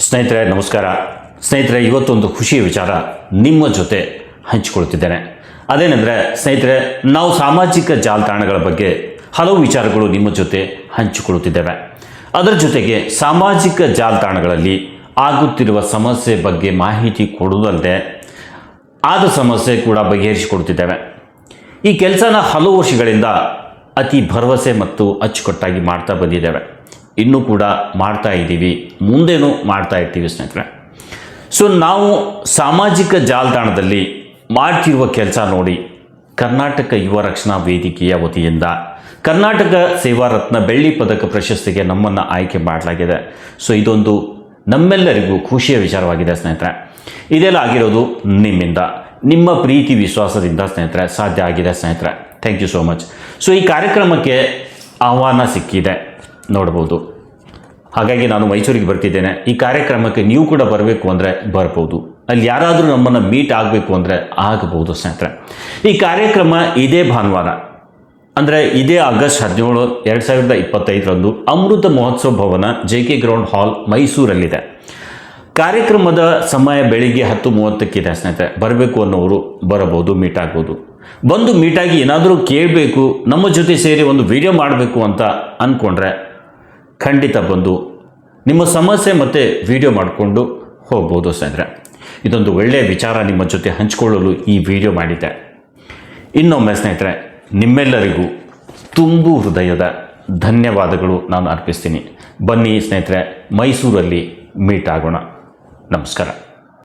ಸ್ನೇಹಿತರೆ, ನಮಸ್ಕಾರ. ಸ್ನೇಹಿತರೆ, ಇವತ್ತೊಂದು ಖುಷಿಯ ವಿಚಾರ ನಿಮ್ಮ ಜೊತೆ ಹಂಚಿಕೊಳ್ತಿದ್ದೇನೆ ಅದೇನೆಂದರೆ, ಸ್ನೇಹಿತರೆ, ನಾವು ಸಾಮಾಜಿಕ ಜಾಲತಾಣಗಳ ಬಗ್ಗೆ ಹಲವು ವಿಚಾರಗಳು ನಿಮ್ಮ ಜೊತೆ ಹಂಚಿಕೊಳ್ಳುತ್ತಿದ್ದೇವೆ. ಅದರ ಜೊತೆಗೆ ಸಾಮಾಜಿಕ ಜಾಲತಾಣಗಳಲ್ಲಿ ಆಗುತ್ತಿರುವ ಸಮಸ್ಯೆ ಬಗ್ಗೆ ಮಾಹಿತಿ ಕೊಡುವುದಲ್ಲದೆ ಆದ ಸಮಸ್ಯೆ ಕೂಡ ಬಗೆಹರಿಸಿಕೊಡುತ್ತಿದ್ದೇವೆ. ಈ ಕೆಲಸನ ಹಲವು ವರ್ಷಗಳಿಂದ ಅತಿ ಭರವಸೆ ಮತ್ತು ಅಚ್ಚುಕಟ್ಟಾಗಿ ಮಾಡ್ತಾ ಬಂದಿದ್ದೇವೆ. ಇನ್ನೂ ಕೂಡ ಮಾಡ್ತಾ ಇದ್ದೀವಿ, ಮುಂದೇನೂ ಮಾಡ್ತಾ ಇರ್ತೀವಿ ಸ್ನೇಹಿತರೆ. ಸೊ ನಾವು ಸಾಮಾಜಿಕ ಜಾಲತಾಣದಲ್ಲಿ ಮಾಡ್ತಿರುವ ಕೆಲಸ ನೋಡಿ, ಕರ್ನಾಟಕ ಯುವ ರಕ್ಷಣಾ ವೇದಿಕೆಯ ವತಿಯಿಂದ ಕರ್ನಾಟಕ ಸೇವಾ ರತ್ನ ಬೆಳ್ಳಿ ಪದಕ ಪ್ರಶಸ್ತಿಗೆ ನಮ್ಮನ್ನು ಆಯ್ಕೆ ಮಾಡಲಾಗಿದೆ. ಸೊ ಇದೊಂದು ನಮ್ಮೆಲ್ಲರಿಗೂ ಖುಷಿಯ ವಿಚಾರವಾಗಿದೆ ಸ್ನೇಹಿತರೆ. ಇದೆಲ್ಲ ಆಗಿರೋದು ನಿಮ್ಮಿಂದ, ನಿಮ್ಮ ಪ್ರೀತಿ ವಿಶ್ವಾಸದಿಂದ ಸ್ನೇಹಿತರೆ, ಸಾಧ್ಯ ಆಗಿದೆ ಸ್ನೇಹಿತರೆ. Thank you so much so ಈ ಕಾರ್ಯಕ್ರಮಕ್ಕೆ ಆಹ್ವಾನ ಸಿಕ್ಕಿದೆ. ನೋಡ್ಬೋದು ಹಾಗಾಗಿ ನಾನು ಮೈಸೂರಿಗೆ ಬರ್ತಿದ್ದೇನೆ. ಈ ಕಾರ್ಯಕ್ರಮಕ್ಕೆ ನೀವು ಕೂಡ ಬರಬೇಕು ಅಂದರೆ ಬರ್ಬೋದು ಅಲ್ಲಿ ಯಾರಾದರೂ ನಮ್ಮನ್ನು ಮೀಟ್ ಆಗಬೇಕು ಅಂದರೆ ಆಗಬಹುದು ಸ್ನೇಹಿತರೆ. ಈ ಕಾರ್ಯಕ್ರಮ ಇದೇ ಭಾನುವಾರ, ಅಂದರೆ ಇದೇ ಆಗಸ್ಟ್ ಹದಿನೇಳು, ಎರಡು ಸಾವಿರದ ಇಪ್ಪತ್ತೈದರಂದು Amrutha Mahotsava Bhavana J K ground hall ಮೈಸೂರಲ್ಲಿದೆ. ಕಾರ್ಯಕ್ರಮದ ಸಮಯ ಬೆಳಿಗ್ಗೆ ಹತ್ತು ಮೂವತ್ತಕ್ಕಿದೆ ಸ್ನೇಹಿತರೆ. ಬರಬೇಕು ಅನ್ನೋರು ಬರಬಹುದು ಮೀಟ್ ಆಗ್ಬೋದು. ಬಂದು ಮೀಟಾಗಿ ಏನಾದರೂ ಕೇಳಬೇಕು, ನಮ್ಮ ಜೊತೆ ಸೇರಿ ಒಂದು ವಿಡಿಯೋ ಮಾಡಬೇಕು ಅಂತ ಅಂದ್ಕೊಂಡ್ರೆ ಖಂಡಿತ ಬಂದು ನಿಮ್ಮ ಸಮಸ್ಯೆ ಮತ್ತು ವಿಡಿಯೋ ಮಾಡಿಕೊಂಡು ಹೋಗ್ಬೋದು ಸ್ನೇಹಿತರೆ. ಇದೊಂದು ಒಳ್ಳೆಯ ವಿಚಾರ ನಿಮ್ಮ ಜೊತೆ ಹಂಚಿಕೊಳ್ಳಲು ಈ ವಿಡಿಯೋ ಮಾಡಿದ್ದೆ. ಇನ್ನೊಮ್ಮೆ ಸ್ನೇಹಿತರೆ, ನಿಮ್ಮೆಲ್ಲರಿಗೂ ತುಂಬು ಹೃದಯದ ಧನ್ಯವಾದಗಳು ನಾನು ಅರ್ಪಿಸ್ತೀನಿ. ಬನ್ನಿ ಸ್ನೇಹಿತರೆ, ಮೈಸೂರಲ್ಲಿ ಮೀಟ್ ಆಗೋಣ. ನಮಸ್ಕಾರ.